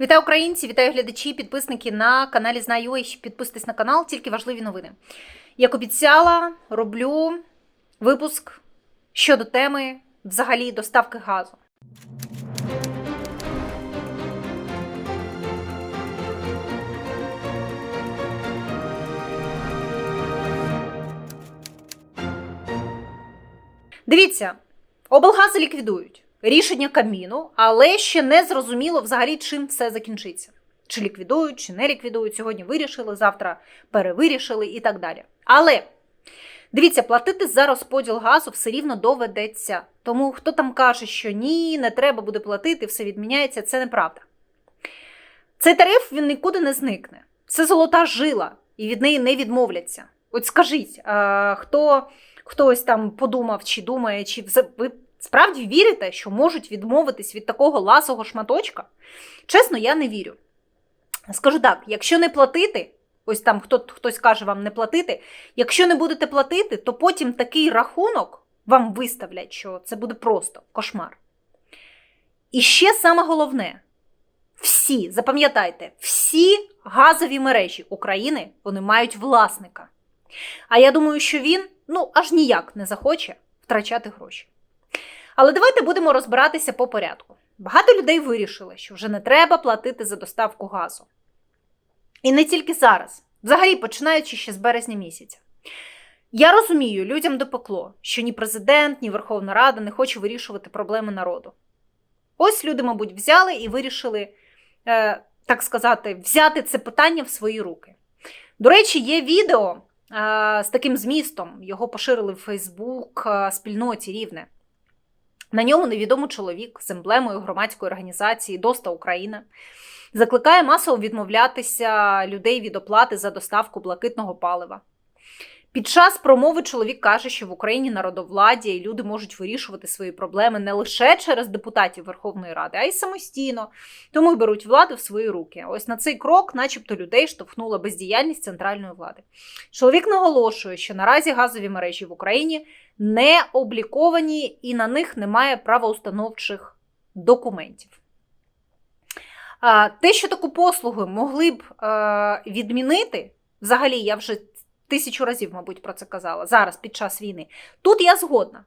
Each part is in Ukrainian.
Вітаю українці, вітаю глядачі, підписники на каналі Знаю. Підписуйтесь на канал, тільки важливі новини. Як обіцяла, роблю випуск щодо теми взагалі доставки газу. Дивіться, облгази ліквідують рішення Кабміну, але ще не зрозуміло взагалі, чим все закінчиться. Чи ліквідують, чи не ліквідують. Сьогодні вирішили, завтра перевирішили і так далі. Але дивіться, платити за розподіл газу все рівно доведеться. Тому хто там каже, що ні, не треба буде платити, все відміняється, це неправда. Цей тариф він нікуди не зникне. Це золота жила, і від неї не відмовляться. От скажіть, а, хто хтось там подумав, чи думає, чи ви справді вірите, що можуть відмовитись від такого ласого шматочка? Чесно, я не вірю. Скажу так: якщо не платити, ось там хто, хтось каже вам не платити, якщо не будете платити, то потім такий рахунок вам виставлять, що це буде просто кошмар. І ще саме головне: всі, запам'ятайте, всі газові мережі України вони мають власника. А я думаю, що він ну аж ніяк не захоче втрачати гроші. Але давайте будемо розбиратися по порядку. Багато людей вирішили, що вже не треба платити за доставку газу. І не тільки зараз, взагалі починаючи ще з березня місяця. Я розумію, людям допекло, що ні президент, ні Верховна Рада не хоче вирішувати проблеми народу. Ось люди, мабуть, взяли і вирішили, е, так сказати, взяти це питання в свої руки. До речі, є відео е, з таким змістом, його поширили в Фейсбук е, спільноті Рівне. На ньому невідомий чоловік з емблемою громадської організації Доста Україна закликає масово відмовлятися людей від оплати за доставку блакитного палива. Під час промови чоловік каже, що в Україні народовладдя і люди можуть вирішувати свої проблеми не лише через депутатів Верховної Ради, а й самостійно, тому й беруть владу в свої руки. Ось на цей крок, начебто, людей штовхнула бездіяльність центральної влади. Чоловік наголошує, що наразі газові мережі в Україні не обліковані і на них немає правоустановчих документів. Те, що таку послугу могли б е, відмінити, взагалі, я вже тисячу разів, мабуть, про це казала зараз під час війни. Тут я згодна.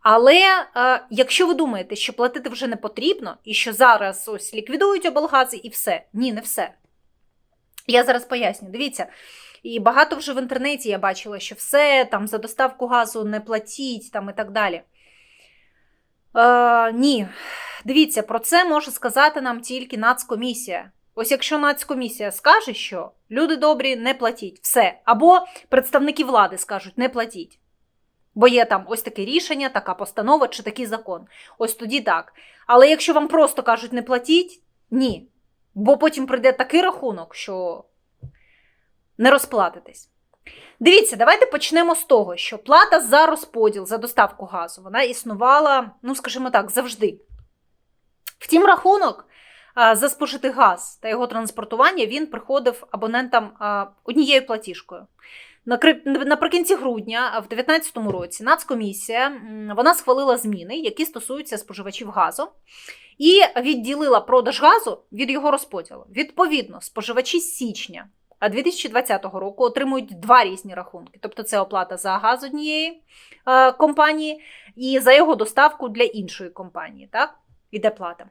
Але е, якщо ви думаєте, що платити вже не потрібно, і що зараз ось ліквідують облгази і все, ні, не все. Я зараз поясню. Дивіться, і багато вже в інтернеті я бачила, що все там за доставку газу не платіть там і так далі. Е, ні, дивіться, про це може сказати нам тільки Нацкомісія. Ось якщо Нацкомісія скаже, що люди добрі, не платіть, все. Або представники влади скажуть, не платіть. Бо є там ось таке рішення, така постанова чи такий закон. Ось тоді так. Але якщо вам просто кажуть, не платіть, ні. Бо потім прийде такий рахунок, що не розплатитесь. Дивіться, давайте почнемо з того, що плата за розподіл, за доставку газу, вона існувала, ну, скажімо так, завжди. Втім, рахунок за спожитий газ та його транспортування він приходив абонентам однією платіжкою. Наприкінці грудня, в 2019 році, Нацкомісія вона схвалила зміни, які стосуються споживачів газу, і відділила продаж газу від його розподілу. Відповідно, споживачі з січня а 2020 року отримують два різні рахунки. Тобто це оплата за газ однієї компанії і за його доставку для іншої компанії. Так? Іде плата.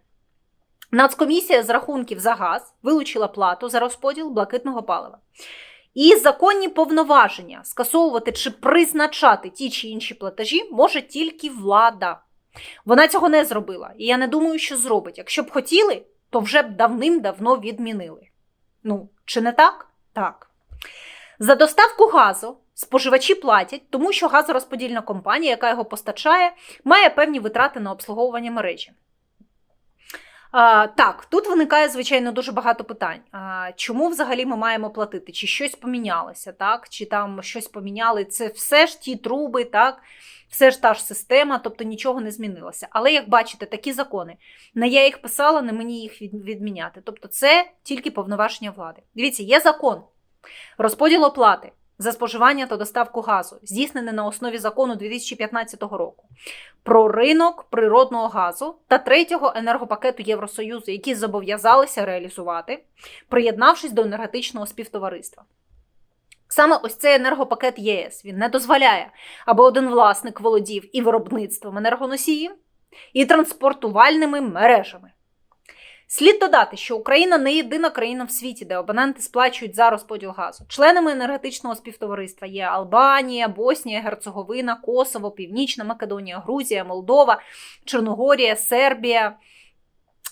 Нацкомісія з рахунків за газ вилучила плату за розподіл блакитного палива. І законні повноваження скасовувати чи призначати ті чи інші платежі може тільки влада. Вона цього не зробила. І я не думаю, що зробить. Якщо б хотіли, то вже б давним-давно відмінили. Ну, чи не так? Так. За доставку газу споживачі платять, тому що газорозподільна компанія, яка його постачає, має певні витрати на обслуговування мережі. А, так, тут виникає, звичайно, дуже багато питань. А, чому взагалі ми маємо платити? Чи щось помінялося, так? Чи там щось поміняли? Це все ж ті труби, так? Все ж та ж система, тобто нічого не змінилося. Але як бачите, такі закони. Не я їх писала, не мені їх відміняти. Тобто це тільки повноваження влади. Дивіться, є закон розподіл оплати за споживання та доставку газу, здійснене на основі закону 2015 року про ринок природного газу та третього енергопакету Євросоюзу, які зобов'язалися реалізувати, приєднавшись до енергетичного співтовариства. Саме ось цей енергопакет ЄС він не дозволяє, аби один власник володів і виробництвом енергоносіїв, і транспортувальними мережами. Слід додати, що Україна не єдина країна в світі, де абоненти сплачують за розподіл газу. Членами енергетичного співтовариства є Албанія, Боснія, Герцеговина, Косово, Північна Македонія, Грузія, Молдова, Чорногорія, Сербія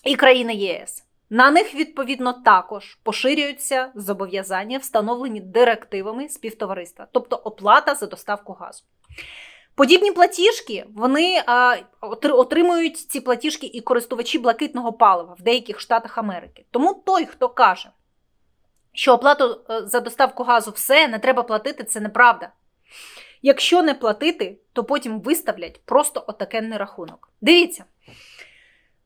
і країни ЄС. На них відповідно також поширюються зобов'язання, встановлені директивами співтовариства, тобто оплата за доставку газу. Подібні платіжки вони а, отримують ці платіжки і користувачі блакитного палива в деяких штатах Америки. Тому той, хто каже, що оплату е, за доставку газу все не треба платити, це неправда. Якщо не платити, то потім виставлять просто отакенний рахунок. Дивіться,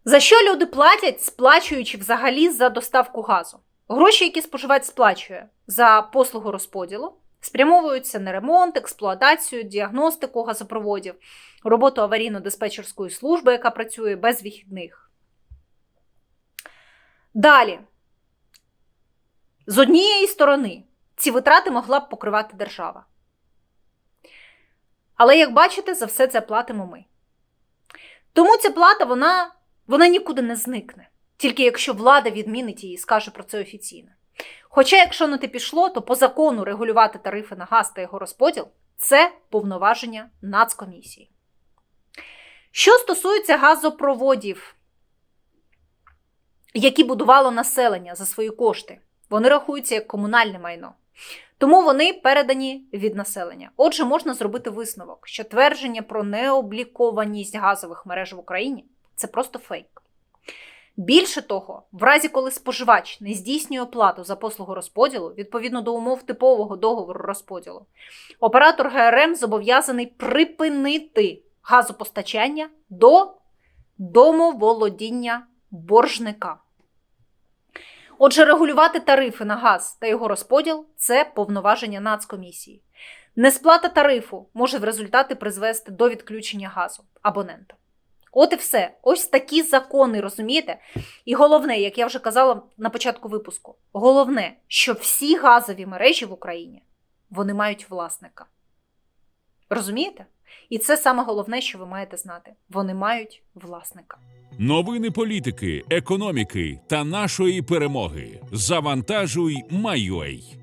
за що люди платять, сплачуючи взагалі за доставку газу? Гроші, які споживач сплачує за послугу розподілу, спрямовуються на ремонт, експлуатацію, діагностику газопроводів, роботу аварійно-диспетчерської служби, яка працює без вихідних. Далі, з однієї сторони, ці витрати могла б покривати держава. Але, як бачите, за все це платимо ми. Тому ця плата, вона, вона нікуди не зникне, тільки якщо влада відмінить її і скаже про це офіційно. Хоча, якщо на те пішло, то по закону регулювати тарифи на газ та його розподіл це повноваження Нацкомісії. Що стосується газопроводів, які будувало населення за свої кошти, вони рахуються як комунальне майно. Тому вони передані від населення. Отже, можна зробити висновок, що твердження про необлікованість газових мереж в Україні це просто фейк. Більше того, в разі, коли споживач не здійснює оплату за послугу розподілу відповідно до умов типового договору розподілу, оператор ГРМ зобов'язаний припинити газопостачання до домоволодіння боржника. Отже, регулювати тарифи на газ та його розподіл це повноваження Нацкомісії. Несплата тарифу може в результаті призвести до відключення газу абонента. От і все. Ось такі закони, розумієте? І головне, як я вже казала на початку випуску, головне, що всі газові мережі в Україні вони мають власника. Розумієте? І це саме головне, що ви маєте знати. Вони мають власника. Новини політики, економіки та нашої перемоги. Завантажуй Майой.